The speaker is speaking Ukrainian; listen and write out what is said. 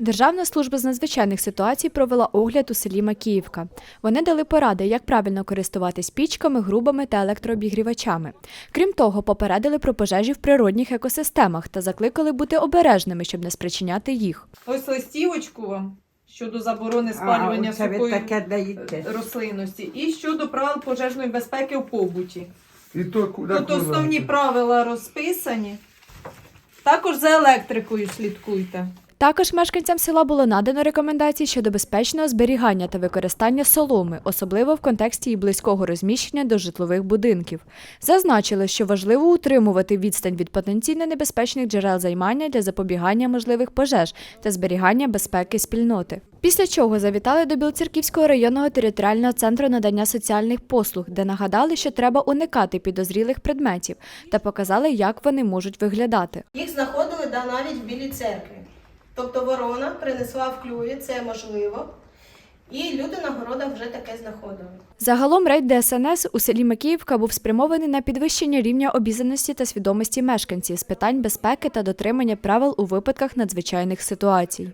Державна служба з надзвичайних ситуацій провела огляд у селі Макіївка. Вони дали поради, як правильно користуватись пічками, грубами та електрообігрівачами. Крім того, попередили про пожежі в природних екосистемах та закликали бути обережними, щоб не спричиняти їх. Ось листівочку вам щодо заборони спалювання а, сухої е, рослинності і щодо правил пожежної безпеки в побуті. І то куди Тут основні правила розписані. Також за електрикою слідкуйте. Також мешканцям села було надано рекомендації щодо безпечного зберігання та використання соломи, особливо в контексті її близького розміщення до житлових будинків. Зазначили, що важливо утримувати відстань від потенційно небезпечних джерел займання для запобігання можливих пожеж та зберігання безпеки спільноти. Після чого завітали до Білоцерківського районного територіального центру надання соціальних послуг, де нагадали, що треба уникати підозрілих предметів та показали, як вони можуть виглядати. Їх знаходили навіть в Білій церкві. Тобто ворона принесла в клюві, це можливо. І люди на городах вже таке знаходили. Загалом рейд ДСНС у селі Макіївка був спрямований на підвищення рівня обізнаності та свідомості мешканців з питань безпеки та дотримання правил у випадках надзвичайних ситуацій.